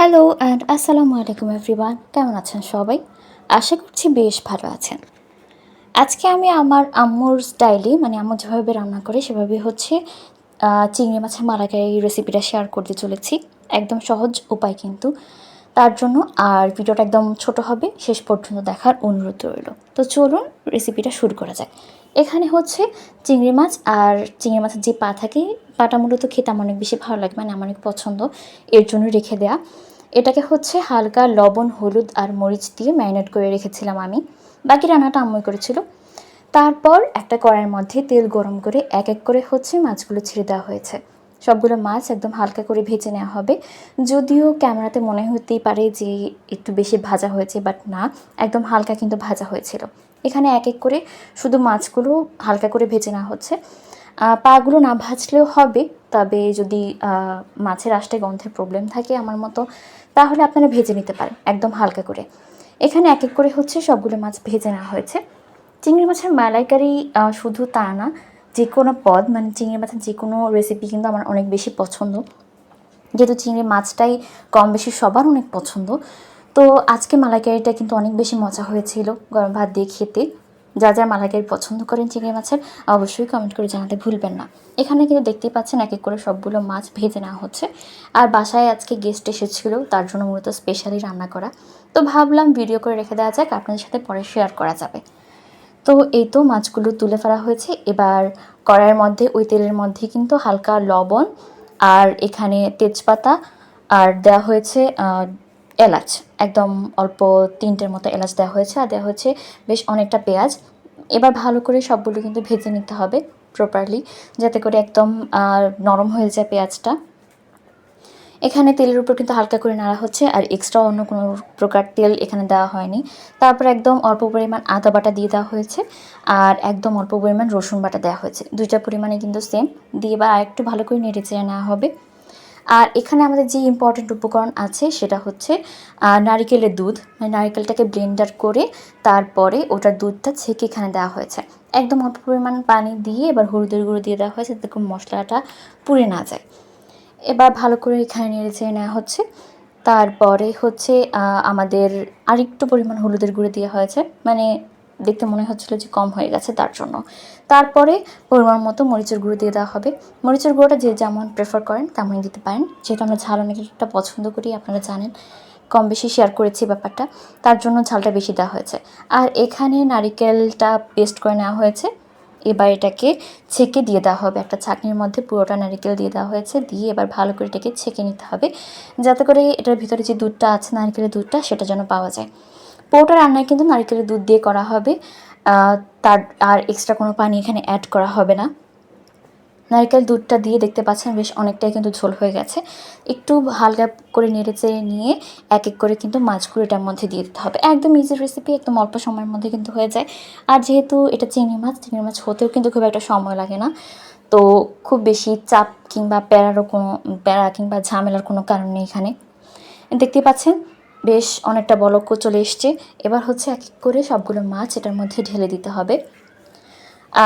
Hello and আসসালামু আলাইকুম everyone কেমন আছেন সবাই? আশা করছি বেশ ভালো আছেন। আজকে আমি আমার আম্মুর স্টাইলে মানে আম্মু যেভাবে রান্না করে, সেভাবে হচ্ছে চিংড়ি মাছের মালাইকারি রেসিপিটা শেয়ার করতে চলেছি। একদম সহজ উপায় কিন্তু। তার জন্য আর ভিডিওটা একদম ছোট হবে, শেষ পর্যন্ত দেখার অনুরোধ রইল। তো চলুন রেসিপিটা শুরু করা যাক। এখানে হচ্ছে চিংড়ি মাছ আর চিংড়ি মাছের যে পা থাকে, পাটা মূলত খেতে আমার অনেক বেশি ভালো লাগে মানে আমার অনেক পছন্দ, এর জন্য রেখে দেয়া। এটাকে হচ্ছে হালকা লবণ, হলুদ আর মরিচ দিয়ে ম্যারিনেট করে রেখেছিলাম আমি। বাকি রান্নাটা আম্মুই করেছিল। তারপর একটা কড়াইয়ের মধ্যে তেল গরম করে এক এক করে হচ্ছে মাছগুলো ছেড়ে দেওয়া হয়েছে। সবগুলো মাছ একদম হালকা করে ভেজে নেওয়া হবে। যদিও ক্যামেরাতে মনে হতেই পারে যে একটু বেশি ভাজা হয়েছে, বাট না, একদম হালকা কিন্তু ভাজা হয়েছিল। এখানে এক এক করে শুধু মাছগুলো হালকা করে ভেজে নেওয়া হচ্ছে। পাগুলো না ভাজলেও হবে, তবে যদি মাছের আষ্টে গন্ধের প্রবলেম থাকে আমার মতো, তাহলে আপনারা ভেজে নিতে পারেন, একদম হালকা করে। এখানে এক এক করে হচ্ছে সবগুলো মাছ ভেজে নেওয়া হয়েছে। চিংড়ি মাছের মালাইকারি শুধু তা না, যে কোনো পদ মানে চিংড়ি মাছের যে কোনো রেসিপি কিন্তু আমার অনেক বেশি পছন্দ। যেহেতু চিংড়ি মাছটাই কম বেশি সবার অনেক পছন্দ তো আজকে মালাইকারিটা কিন্তু অনেক বেশি মজা হয়েছিল। গরম ভাত দিয়ে খেতে। যা যা মালাইকারি পছন্দ করেন চিংড়ি মাছের, অবশ্যই কমেন্ট করে জানাতে ভুলবেন না। এখানে কিন্তু দেখতেই পাচ্ছেন এক এক করে সবগুলো মাছ ভেজে নেওয়া হচ্ছে। আর বাসায় আজকে গেস্ট এসেছিল, তার জন্য মূলত স্পেশালি রান্না করা। তো ভাবলাম ভিডিও করে রেখে দেওয়া যাক, আপনাদের সাথে পরে শেয়ার করা যাবে। তো এই তো মাছগুলো তুলে ফেলা হয়েছে। এবার কড়াইয়ের মধ্যে, ওই তেলের মধ্যে কিন্তু হালকা লবণ আর এখানে তেজপাতা। আর দেওয়া হয়েছে এলাচ, একদম অল্প তিনটের মতো এলাচ দেওয়া হয়েছে আর দেওয়া হয়েছে বেশ অনেকটা পেঁয়াজ। এবার ভালো করে সবগুলো কিন্তু ভেজে নিতে হবে প্রপারলি যাতে করে একদম নরম হয়ে যায় পেঁয়াজটা। এখানে তেলের উপর কিন্তু হালকা করে নাড়া হচ্ছে আর এক্সট্রা অন্য কোনো প্রকার তেল এখানে দেওয়া হয়নি। তারপর একদম অল্প পরিমাণ আদা বাটা দিয়ে দেওয়া হয়েছে আর একদম অল্প পরিমাণ রসুন বাটা দেওয়া হয়েছে। দুইটা পরিমাণে কিন্তু সেম দিয়ে বা একটু ভালো করে নেড়ে চেড়ে নেওয়া হবে। আর এখানে আমাদের যে ইম্পর্টেন্ট উপকরণ আছে, সেটা হচ্ছে নারিকেলের দুধ। মানে নারিকেলটাকে ব্লেন্ডার করে তারপরে ওটার দুধটা ছেঁকে এখানে দেওয়া হয়েছে। একদম অল্প পরিমাণ পানি দিয়ে এবার হলুদের গুঁড়ো দিয়ে দেওয়া হয়েছে যাতে মশলাটা পুড়ে না যায়। এবার ভালো করে এখানে নেড়ে চেড়ে নেওয়া হচ্ছে। তারপরে হচ্ছে আমাদের আরেকটু পরিমাণ হলুদের গুঁড়ো দেওয়া হয়েছে। মানে দেখতে মনে হচ্ছিল যে কম হয়ে গেছে তার জন্য। তারপরে পরিমাণ মতো মরিচের গুঁড়ো দিয়ে দেওয়া হবে। মরিচের গুঁড়োটা যে যেমন প্রেফার করেন, তেমনই দিতে পারেন। যেহেতু আমরা ঝাল অনেকটা পছন্দ করি, আপনারা জানেন কম বেশি শেয়ার করেছি ব্যাপারটা। তার জন্য ঝালটা বেশি দেওয়া হয়েছে। আর এখানে নারিকেলটা পেস্ট করে নেওয়া হয়েছে। এবার এটাকে ছেঁকে দিয়ে দেওয়া হবে। একটা ছাঁকনির মধ্যে পুরোটা নারিকেল দিয়ে দেওয়া হয়েছে। দিয়ে এবার ভালো করে এটাকে ছেঁকে নিতে হবে। যাতে করে এটার ভিতরে যে দুধটা আছে, নারকেলের দুধটা, সেটা যেন পাওয়া যায়। পুরোটা রান্নায় কিন্তু নারকেলের দুধ দিয়ে করা হবে। তার আর এক্সট্রা কোনো পানি এখানে অ্যাড করা হবে না। নারকেল দুধটা দিয়ে দেখতে পাচ্ছেন বেশ অনেকটাই কিন্তু ঝোল হয়ে গেছে। একটু হালকা করে নেড়ে চেড়ে নিয়ে এক এক করে কিন্তু মাছগুলো এটার মধ্যে দিয়ে দিতে হবে। একদম ইজি রেসিপি একদম অল্প সময়ের মধ্যে কিন্তু হয়ে যায়। আর যেহেতু এটা চিংড়ি মাছ চিংড়ি মাছ হতেও কিন্তু খুব একটা সময় লাগে না। তো খুব বেশি চাপ কিংবা প্যারারও কোনো, প্যারা কিংবা ঝামেলার কোনো কারণ নেই এখানে। দেখতে পাচ্ছেন বেশ অনেকটা বলক্য চলে এসছে। এবার হচ্ছে এক এক করে সবগুলো মাছ এটার মধ্যে ঢেলে দিতে হবে।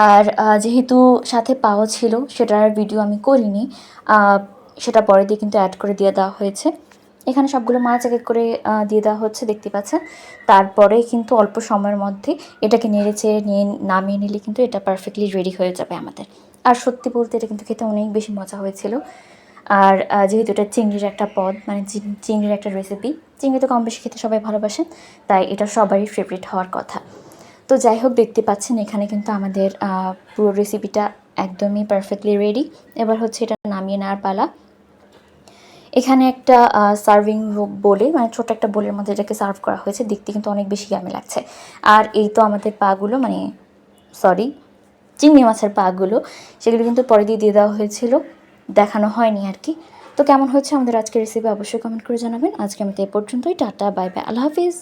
আর যেহেতু সাথে পাওয়া ছিল, সেটার ভিডিও আমি করিনি সেটা পরে দিয়ে কিন্তু অ্যাড করে দিয়ে দেওয়া হয়েছে। এখানে সবগুলো মাছ এক এক করে দিয়ে দেওয়া হচ্ছে, দেখতে পাচ্ছেন। তারপরে কিন্তু অল্প সময়ের মধ্যে এটাকে নেড়ে নিয়ে নামিয়ে নিলে কিন্তু এটা পারফেক্টলি রেডি হয়ে যাবে আমাদের। আর সত্যি বলতে এটা কিন্তু খেতে অনেক বেশি মজা হয়েছিল। আর যেহেতু এটা চিংড়ির একটা পদ মানে চিংড়ির একটা রেসিপি চিংড়ি তো কম বেশি খেতে সবাই ভালোবাসেন, তাই এটা সবারই ফেভারিট হওয়ার কথা। তো যাই হোক, দেখতে পাচ্ছেন এখানে কিন্তু আমাদের পুরো রেসিপিটা একদমই পারফেক্টলি রেডি এবার হচ্ছে এটা নামিয়ে নেওয়ার পালা। এখানে একটা সার্ভিং বলে মানে ছোট একটা বোলের মধ্যে এটাকে সার্ভ করা হয়েছে, দেখতে কিন্তু অনেক বেশি ইয়ামি লাগছে। আর এই তো আমাদের পাগুলো মানে সরি চিংড়ি মাছের পাগুলো, সেগুলো কিন্তু পরে দিয়ে দিয়ে দেওয়া হয়েছিল। দেখানো হয়নি আর কি। তো কেমন হচ্ছে আমাদের আজকের রেসিপি অবশ্যই কমেন্ট করে জানাবেন। আজকে আমি তো এ পর্যন্তই। টাটা বাই বাই আল্লাহ হাফিজ।